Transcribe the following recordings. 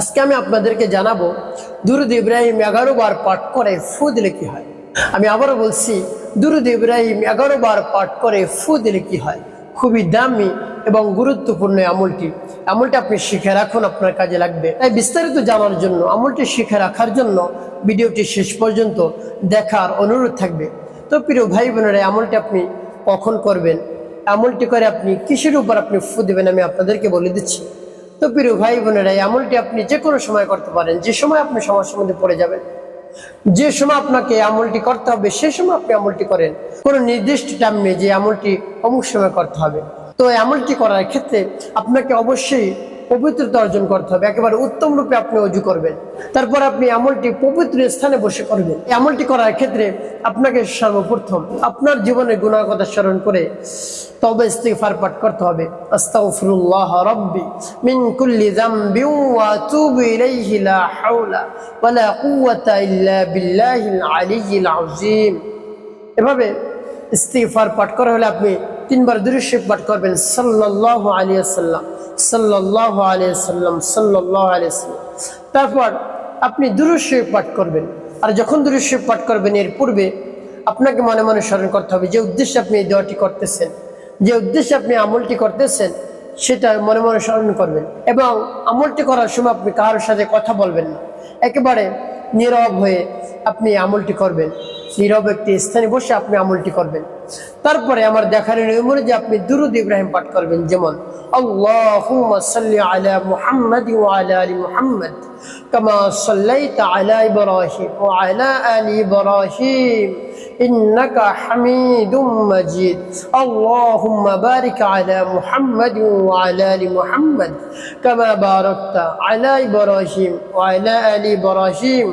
আজকে আমি আপনাদেরকে জানাব, দুরুদ ইব্রাহিম এগারো বার পাঠ করে ফু দিলে কি হয়? আমি আবারও বলছি, দুরুদ ইব্রাহিম এগারো বার পাঠ করে ফু দিলে কি হয়? খুবই দামি এবং গুরুত্বপূর্ণ আমলটি। আমলটি আপনি শিখে রাখুন, আপনার কাজে লাগবে। তাই বিস্তারিত জানার জন্য, আমলটি শিখে রাখার জন্য ভিডিওটি শেষ পর্যন্ত দেখার অনুরোধ থাকবে। তো প্রিয় ভাই বোনেরা আমলটি আপনি কখন করবেন? আমলটি করে আপনি কিসের উপর আপনি ফু দেবেন আমি আপনাদেরকে বলে দিচ্ছি। তো প্রিয় ভাই বোনেরা আমলটি আপনি যে কোনো সময় করতে পারেন। যে সময় আপনি সমস্যার মধ্যে পড়ে যাবেন, যে সময় আপনাকে আমলটি করতে হবে, সে সময় আপনি আমলটি করেন। কোনো নির্দিষ্ট টাইম নেই যে আমলটি অমুক সময় করতে হবে। তো আমলটি করার ক্ষেত্রে আপনাকে অবশ্যই পবিত্রতা অর্জন করতে হবে। একেবারে উত্তম রূপে আপনি অজু করবেন। তারপর আপনি আমলটি পবিত্র স্থানে বসে করবেন। এই আমলটি করার ক্ষেত্রে আপনাকে সর্বপ্রথম আপনার জীবনের গুণার কথা স্মরণ করে তবে ইস্তিগফার পাঠ করতে হবে। লা এভাবে ইস্তিগফার পাঠ করা হলে আপনি তিনবার দুরুশরীফ পাঠ করবেন সাল্লাল্লাহু আলাইহি ওয়াসাল্লাম। সাল্লাল্লাহু আলিয়াল্লাম সাল্লাহ ওয়াসাল্লাম। তারপর আপনি দুরুশ্বর পাঠ করবেন। আর যখন দুরুশ্বর পাঠ করবেন, এর পূর্বে আপনাকে মনে মনে স্মরণ করতে হবে যে উদ্দেশ্যে আপনি এই দোয়াটি করতেছেন, যে উদ্দেশ্যে আপনি আমলটি করতেছেন সেটা মনে মনে স্মরণ করবেন। এবং আমলটি করার সময় আপনি কারোর সাথে কথা বলবেন না। একেবারে নীরব হয়ে আপনি আমলটি করবেন। নীরব একটি স্থানে বসে আপনি আমলটি করবেন। তারপরে আমার দেখার নিয়ম যে আপনি দুরুদ ইব্রাহিম পাঠ করবেন। যেমন আলা আলি ইব্রাহিম। إنك حميد مجيد اللهم بارك على محمد وعلى آل محمد كما باركت على إبراهيم وعلى آل إبراهيم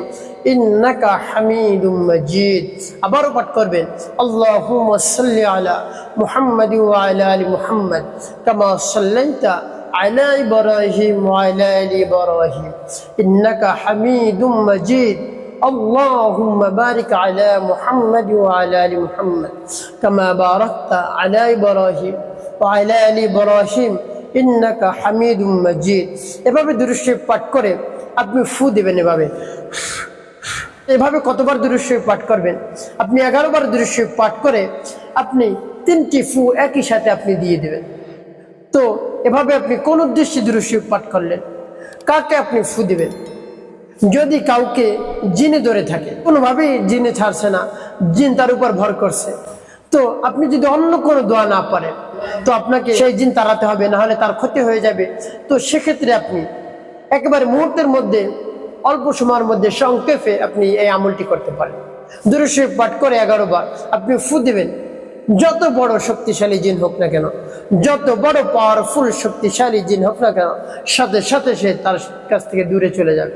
إنك حميد مجيد আবারও পাঠ করবেন اللهم صل على محمد وعلى آل محمد كما صليت على إبراهيم وعلى آل إبراهيم إنك حميد مجيد اللهم بارك على محمد وعلى ال محمد كما باركت على ابراهيم وعلى ال ابراهيم انك حميد مجيد এভাবে দুরুশরীফ পাঠ করে আপনি ফু দিবেন এভাবে এভাবে কতবার দুরুশরীফ পাঠ করবেন আপনি এগারো বার দুরুশরীফ পাঠ করে আপনি তিনটি ফু একই সাথে আপনি দিয়ে দেবেন তো এভাবে আপনি কোন উদ্দেশ্যে দুরুশরীফ পাঠ করলেন কাকে আপনি ফু দিবেন যদি কাউকে জিনে ধরে থাকে, কোনোভাবেই জিনে ছাড়ছে না, জিন তার উপর ভর করছে। তো আপনি যদি অন্য কোনো দোয়া না পারেন, তো আপনাকে সেই জিন তাড়াতে হবে না হলে তার ক্ষতি হয়ে যাবে। তো সেক্ষেত্রে আপনি একেবারে মুহূর্তের মধ্যে, অল্প সময়ের মধ্যে সংক্ষেপে আপনি এই আমলটি করতে পারেন। দুরুশরীফ পাঠ করে এগারো বার আপনি ফু দিবেন, যত বড় শক্তিশালী জিন হোক না কেন, যত বড় পাওয়ারফুল শক্তিশালী জিন হোক না কেন, সাথে সাথে সে তার কাছ থেকে দূরে চলে যাবে।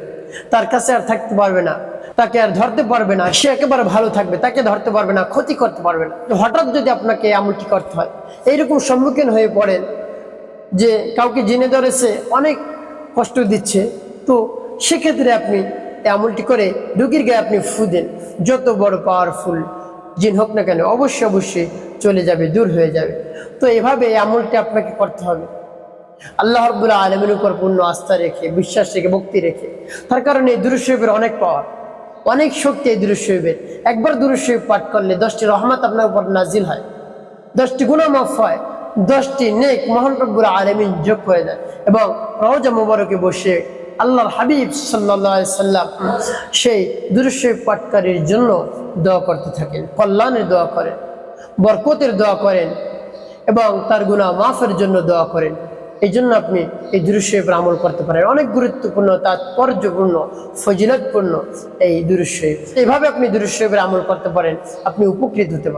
তার কাছে আর থাকতে পারবে না। তাকে আর ধরতে পারবে না। সে একেবারে ভালো থাকবে, তাকে ধরতে পারবে না, ক্ষতি করতে পারবে না। হঠাৎ যদি আপনাকে আমলটি করতে হয়, এইরকম সম্মুখীন হয়ে পড়েন যে কাউকে জেনে ধরেছে, অনেক কষ্ট দিচ্ছে, তো সেক্ষেত্রে আপনি আমলটি করে ঢুকির গায়ে আপনি ফু দেন। যত বড় পাওয়ারফুল জিন হোক না কেন, অবশ্যই অবশ্যই চলে যাবে, দূর হয়ে যাবে। তো এভাবে আমলটি আপনাকে করতে হবে। আল্লাহ রব্বুল্লাহ আলমের উপর পূর্ণ আস্থা রেখে, বিশ্বাস রেখে, ভক্তি রেখে। তার কারণে এই দুরুশরীফের অনেক পাওয়ার, অনেক শক্তি এই দুরুশরীফের একবার দুরুশরীফ পাঠ করলে দশটি রহমত আপনার উপর নাজিল হয়। দশটি গুণামাফ হয়, দশটি নেক মোহন রব্বুর আলমিন যোগ হয়ে যায় এবং রওজা মুবারকে বসে আল্লাহর হাবিব সাল্লাহ সাল্লাম সেই দুরুশরীফ পাঠকারীর জন্য দোয়া করতে থাকেন, কল্যাণের দোয়া করেন, বরকতের দোয়া করেন এবং তার গুণা মাফের জন্য দোয়া করেন। এই জন্য আপনি এই দুরুশরীফের আমল করতে পারেন। অনেক গুরুত্বপূর্ণ, তাৎপর্যপূর্ণ, ফজিলতপূর্ণ এই দৃশ্য এইভাবে আপনি দুরুশরীফের আমল করতে পারেন, আপনি উপকৃত হতে পারেন।